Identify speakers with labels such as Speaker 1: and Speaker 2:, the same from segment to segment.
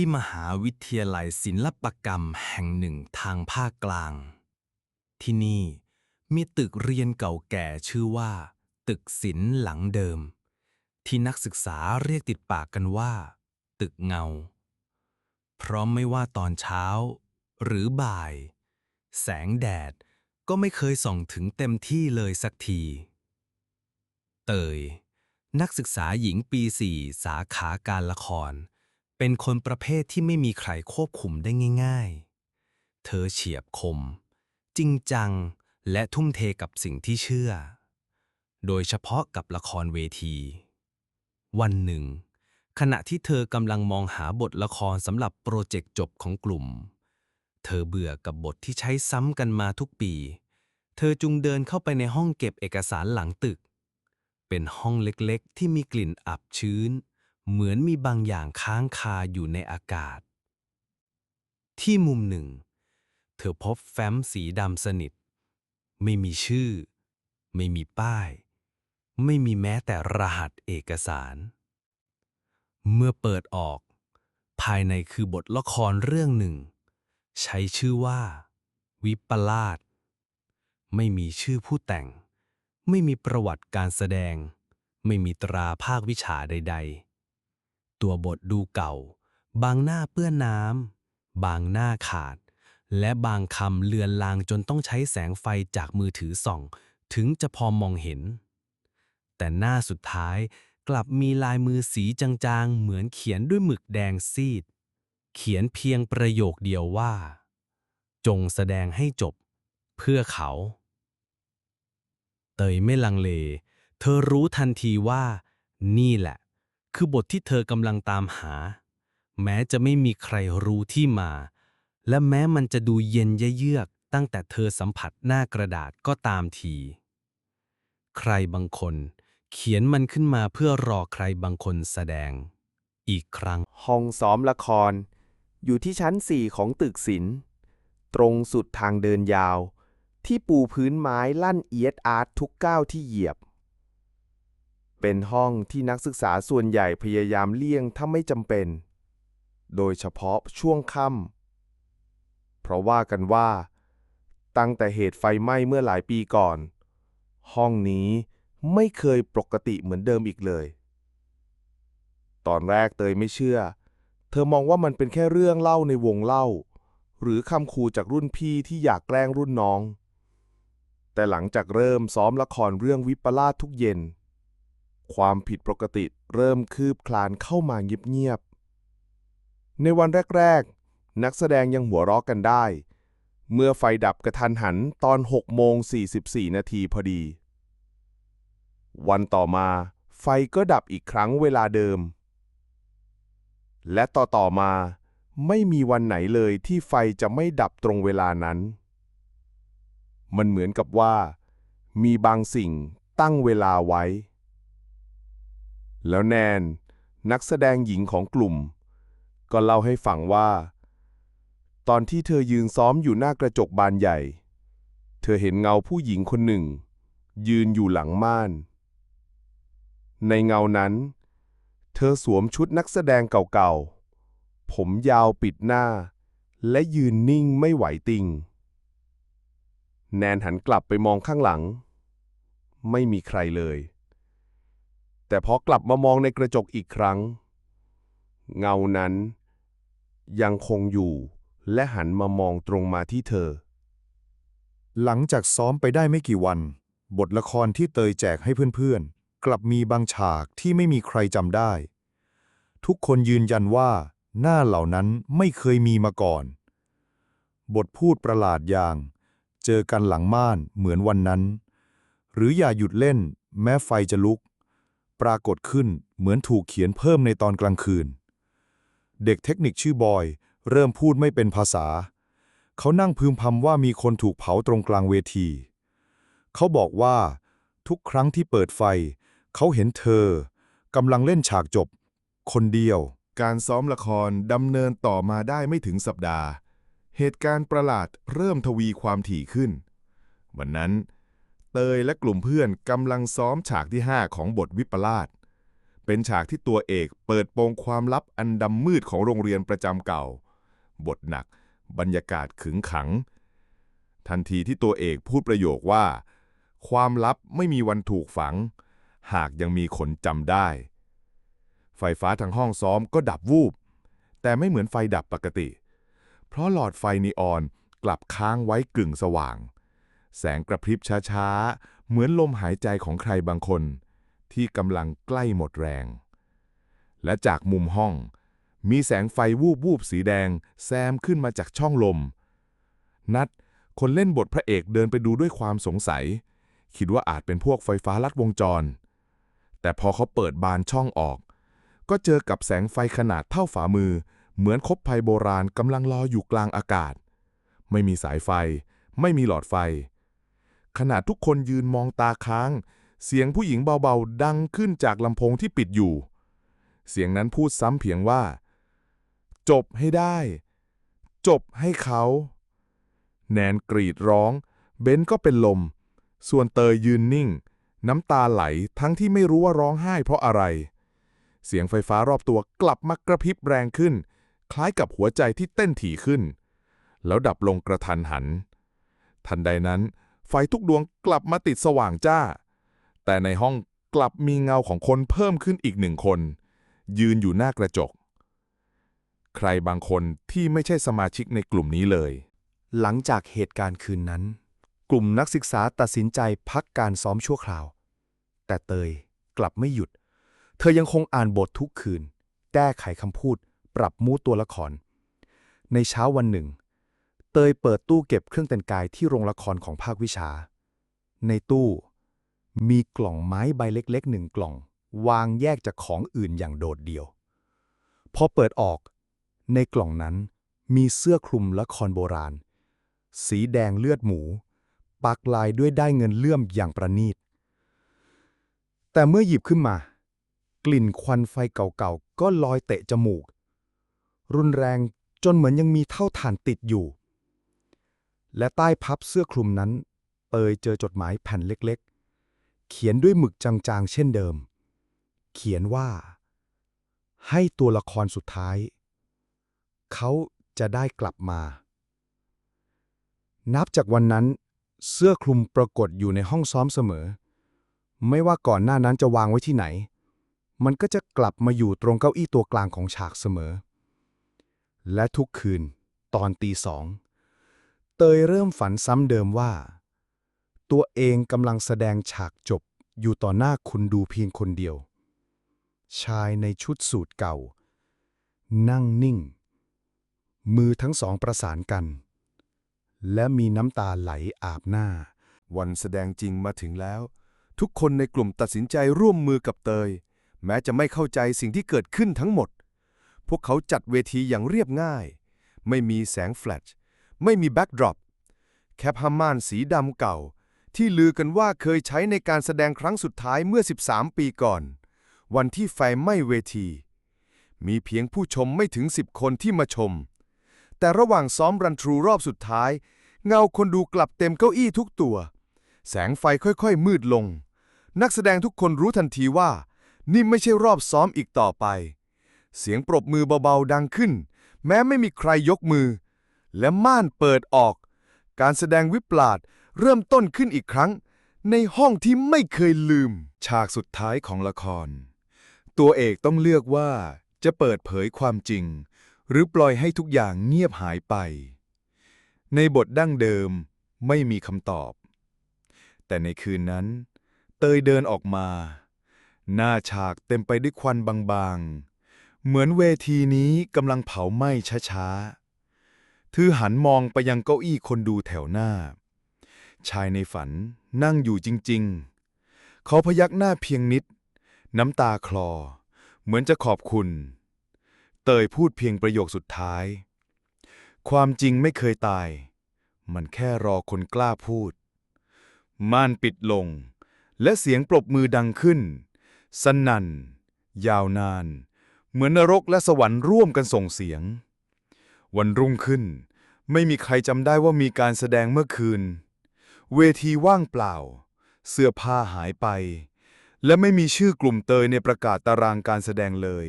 Speaker 1: ที่มหาวิทยาลัยศิลปกรรมแห่งหนึ่งทางภาคกลาง ที่นี่มีตึกเรียนเก่าแก่ชื่อว่า ตึกศิลป์หลังเดิม ที่นักศึกษาเรียกติดปากกันว่า ตึกเงา เพราะไม่ว่าตอนเช้า หรือบ่าย แสงแดดก็ไม่เคยส่องถึงเต็มที่เลยสักที เตย นักศึกษาหญิงปีสี่สาขาการละคร เป็นคนประเภทที่ไม่มีใครควบคุมได้ง่าย ๆ เธอเฉียบคม จริงจัง และทุ่มเทกับสิ่งที่เชื่อ โดยเฉพาะกับละครเวที วันหนึ่ง ขณะที่เธอกำลังมองหาบทละครสำหรับโปรเจกต์จบของกลุ่ม เธอเบื่อกับบทที่ใช้ซ้ำกันมาทุกปี เธอจุงเดินเข้าไปในห้องเก็บเอกสารหลังตึก เป็นห้องเล็กๆ ที่มีกลิ่นอับชื้น เหมือนมีบางอย่างค้างคาอยู่ในอากาศ ที่มุมหนึ่ง เธอพบแฟ้มสีดำสนิท ไม่มีชื่อ ไม่มีป้าย ไม่มีแม้แต่รหัสเอกสาร เมื่อเปิดออก ภายในคือบทละครเรื่องหนึ่ง ใช้ชื่อว่า วิปลาสไม่มีชื่อผู้แต่ง ไม่มีประวัติการแสดง ไม่มีตราภาควิชาใด ๆ ตัวบทดูเก่า บางหน้าเปื้อนน้ำ บางหน้าขาด และบางคำเลือนลางจนต้องใช้แสงไฟจากมือถือส่อง ถึงจะพอมองเห็น แต่หน้าสุดท้ายกลับมีลายมือสีจางๆ เหมือนเขียนด้วยหมึกแดงซีด เขียนเพียงประโยคเดียวว่า จงแสดงให้จบ เพื่อเขา เตยไม่ลังเล เธอรู้ทันทีว่า นี่แหละ คือบทที่เธอกำลังตามหา แม้จะไม่มีใครรู้ที่มา และแม้มันจะดูเย็นเยือกตั้งแต่เธอสัมผัสหน้ากระดาษก็ตามที ใครบางคน เขียนมันขึ้นมาเพื่อรอใครบางคนแสดง อีกครั้ง
Speaker 2: ห้องซ้อมละคร อยู่ที่ชั้น4ของตึกศิลป์ตรงสุดทางเดินยาว ที่ปูพื้นไม้ลั่นเอียดอาร์ตทุกก้าวที่เหยียบ เป็นห้องที่นักศึกษาส่วนใหญ่พยายามเลี่ยงถ้าไม่จำเป็น โดยเฉพาะช่วงค่ำเพราะว่ากันว่า ตั้งแต่เหตุไฟไหม้เมื่อหลายปีก่อน ห้องนี้ไม่เคยปกติเหมือนเดิมอีกเลย ตอนแรกเตยไม่เชื่อ เธอมองว่ามันเป็นแค่เรื่องเล่าในวงเล่า หรือคำคูจากรุ่นพี่ที่อยากแกล้งรุ่นน้อง แต่หลังจากเริ่มซ้อมละครเรื่องวิปลาสทุกเย็น ความผิดปกติเริ่มคืบคลานเข้ามาเงียบๆในวันแรก ๆ นักแสดงยังหัวเราะกันได้ เมื่อไฟดับกระทันหันตอน6โมง44 นาทีพอดี วันต่อมาไฟก็ดับอีกครั้งเวลาเดิม และต่อต่อมาไม่มีวันไหนเลยที่ไฟจะไม่ดับตรงเวลานั้น มันเหมือนกับว่า มีบางสิ่งตั้งเวลาไว้ แล้วแนน นักแสดงหญิงของกลุ่ม ก็เล่าให้ฟังว่า ตอนที่เธอยืนซ้อมอยู่หน้ากระจกบานใหญ่ เธอเห็นเงาผู้หญิงคนหนึ่ง ยืนอยู่หลังม่าน ในเงานั้น เธอสวมชุดนักแสดงเก่าๆ ผมยาวปิดหน้า และยืนนิ่งไม่ไหวติง แนนหันกลับไปมองข้างหลัง ไม่มีใครเลย แต่พอกลับมามองในกระจกอีกครั้ง เงานั้น ยังคงอยู่ และหันมามองตรงมาที่เธอ
Speaker 3: หลังจากซ้อมไปได้ไม่กี่วัน บทละครที่เตยแจกให้เพื่อนๆ กลับมีบางฉากที่ไม่มีใครจำได้ ทุกคนยืนยันว่าหน้าเหล่านั้นไม่เคยมีมาก่อน บทพูดประหลาดอย่าง เจอกันหลังม่านเหมือนวันนั้น หรืออย่าหยุดเล่นแม้ไฟจะลุก ปรากฏขึ้นเหมือนถูกเขียนเพิ่มในตอนกลางคืน เด็กเทคนิคชื่อบอย เริ่มพูดไม่เป็นภาษา เขานั่งพึมพำว่ามีคนถูกเผาตรงกลางเวที เขาบอกว่า ทุกครั้งที่เปิดไฟ เขาเห็นเธอกำลังเล่นฉากจบ คนเดียว
Speaker 4: การซ้อมละครดำเนินต่อมาได้ไม่ถึงสัปดาห์ เหตุการณ์ประหลาดเริ่มทวีความถี่ขึ้น วันนั้น เตยและกลุ่มเพื่อนกำลังซ้อมฉากที่ 5 ของบทวิปลาสเป็นฉากที่ตัวเอกเปิดโปงความลับอันดำมืดของโรงเรียนประจำเก่า บทหนัก บรรยากาศขึงขัง ทันทีที่ตัวเอกพูดประโยคว่า ความลับไม่มีวันถูกฝัง หากยังมีคนจำได้ ไฟฟ้าทางห้องซ้อมก็ดับวูบ แต่ไม่เหมือนไฟดับปกติ เพราะหลอดไฟนีออนกลับค้างไว้กึ่งสว่าง แสงกระพริบช้าๆ เหมือนลมหายใจของใครบางคน ที่กำลังใกล้หมดแรง และจากมุมห้อง มีแสงไฟวูบวูบๆสีแดง แซมขึ้นมาจากช่องลม นัด คนเล่นบทพระเอกเดินไปดูด้วยความสงสัย คิดว่าอาจเป็นพวกไฟฟ้าลัดวงจร แต่พอเขาเปิดบานช่องออก ก็เจอกับแสงไฟขนาดเท่าฝ่ามือ เหมือนคบภัยโบราณกำลังลอยอยู่กลางอากาศ ไม่มีสายไฟ ไม่มีหลอดไฟ ขณะทุกคนยืนมองตาค้าง เสียงผู้หญิงเบาๆ ดังขึ้นจากลำโพงที่ปิดอยู่ เสียงนั้นพูดซ้ำเพียงว่า จบให้ได้ จบให้เขา แนนกรีดร้อง เบนก็เป็นลม ส่วนเตยยืนนิ่ง น้ำตาไหลทั้งที่ไม่รู้ว่าร้องไห้เพราะอะไร เสียงไฟฟ้ารอบตัวกลับมากระพริบแรงขึ้น คล้ายกับหัวใจที่เต้นถี่ขึ้น แล้วดับลงกระทันหัน ทันใดนั้น ไฟทุกดวงกลับมาติดสว่างจ้า แต่ในห้องกลับมีเงาของคนเพิ่มขึ้นอีกหนึ่งคน ยืนอยู่หน้ากระจก ใครบางคนที่ไม่ใช่สมาชิกในกลุ่มนี้เลย
Speaker 3: หลังจากเหตุการณ์คืนนั้น กลุ่มนักศึกษาตัดสินใจพักการซ้อมชั่วคราว แต่เตยกลับไม่หยุด เธอยังคงอ่านบททุกคืน แก้ไขคำพูด ปรับมูดตัวละคร ในเช้าวันหนึ่ง เตยเปิดตู้เก็บเครื่องแต่งกายที่โรงละครของภาควิชา ในตู้ มีกล่องไม้ใบเล็กๆหนึ่งกล่อง วางแยกจากของอื่นอย่างโดดเดี่ยว พอเปิดออก ในกล่องนั้นมีเสื้อคลุมละครโบราณ สีแดงเลือดหมู ปักลายด้วยได้เงินเลื่อมอย่างประณีต แต่เมื่อหยิบขึ้นมา กลิ่นควันไฟเก่าๆ ก็ลอยเตะจมูก รุนแรงจนเหมือนยังมีเท่าฐานติดอยู่ และใต้พับเสื้อคลุมนั้นเตยเจอจดหมายแผ่นเล็กๆ เขียนด้วยหมึกจางๆ เช่นเดิม เขียนว่า ให้ตัวละครสุดท้าย เขาจะได้กลับมา นับจากวันนั้น เสื้อคลุมปรากฏอยู่ในห้องซ้อมเสมอ ไม่ว่าก่อนหน้านั้นจะวางไว้ที่ไหน มันก็จะกลับมาอยู่ตรงเก้าอี้ตัวกลางของฉากเสมอ และทุกคืนตอนตีสอง เตยเริ่มฝันซ้ำเดิมว่า ตัวเองกำลังแสดงฉากจบอยู่ต่อหน้าคุณดูเพียงคนเดียว ชายในชุดสูทเก่า นั่งนิ่ง มือทั้งสองประสานกัน และมีน้ำตาไหลอาบหน้า
Speaker 5: วันแสดงจริงมาถึงแล้ว ทุกคนในกลุ่มตัดสินใจร่วมมือกับเตย แม้จะไม่เข้าใจสิ่งที่เกิดขึ้นทั้งหมด พวกเขาจัดเวทีอย่างเรียบง่าย ไม่มีแสงแฟลช ไม่มีแบ็กดรอปแคปฮัมมานสีดำเก่า ที่ลือกันว่าเคยใช้ในการแสดงครั้งสุดท้ายเมื่อ 13 ปีก่อน วันที่ไฟไหม้เวที มีเพียงผู้ชมไม่ถึง 10 คนที่มาชม แต่ระหว่างซ้อมรันทรูรอบสุดท้าย เงาคนดูกลับเต็มเก้าอี้ทุกตัว แสงไฟค่อยๆ มืดลง นักแสดงทุกคนรู้ทันทีว่า นี่ไม่ใช่รอบซ้อมอีกต่อไป เสียงปรบมือเบาๆดังขึ้น แม้ไม่มีใครยกมือ และม่านเปิดออก การแสดงวิปลาสเริ่มต้นขึ้นอีกครั้ง ในห้องที่ไม่เคยลืม
Speaker 6: ฉากสุดท้ายของละคร ตัวเอกต้องเลือกว่าจะเปิดเผยความจริง หรือปล่อยให้ทุกอย่างเงียบหายไป ในบทดั้งเดิมไม่มีคำตอบ แต่ในคืนนั้น เตยเดินออกมา หน้าฉากเต็มไปด้วยควันบางๆ เหมือนเวทีนี้กำลังเผาไหม้ช้าๆ เธอหันมองไปยังเก้าอี้คนดูแถวหน้า ชายในฝันนั่งอยู่จริงๆ เขาพยักหน้าเพียงนิด น้ำตาคลอ เหมือนจะขอบคุณ เตยพูดเพียงประโยคสุดท้าย ความจริงไม่เคยตาย มันแค่รอคนกล้าพูด ม่านปิดลง และเสียงปรบมือดังขึ้น สนั่น ยาวนาน เหมือนนรกและสวรรค์ร่วมกันส่งเสียง วันรุ่งขึ้น ไม่มีใครจำได้ว่ามีการแสดงเมื่อคืน เวทีว่างเปล่า เสื้อผ้าหายไป
Speaker 3: และไม่มีชื่อกลุ่มเตยในประกาศตารางการแสดงเลย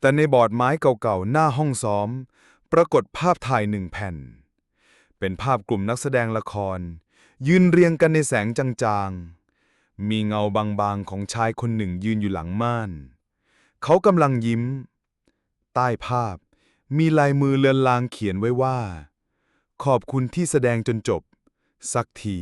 Speaker 3: แต่ในบอร์ดไม้เก่าๆ หน้าห้องซ้อม ปรากฏภาพถ่ายหนึ่งแผ่น เป็นภาพกลุ่มนักแสดงละคร ยืนเรียงกันในแสงจางๆ มีเงาบางๆของชายคนหนึ่งยืนอยู่หลังม่าน เขากำลังยิ้ม ใต้ภาพ มีลายมือเลือนลางเขียนไว้ว่า ขอบคุณที่แสดงจนจบ สักที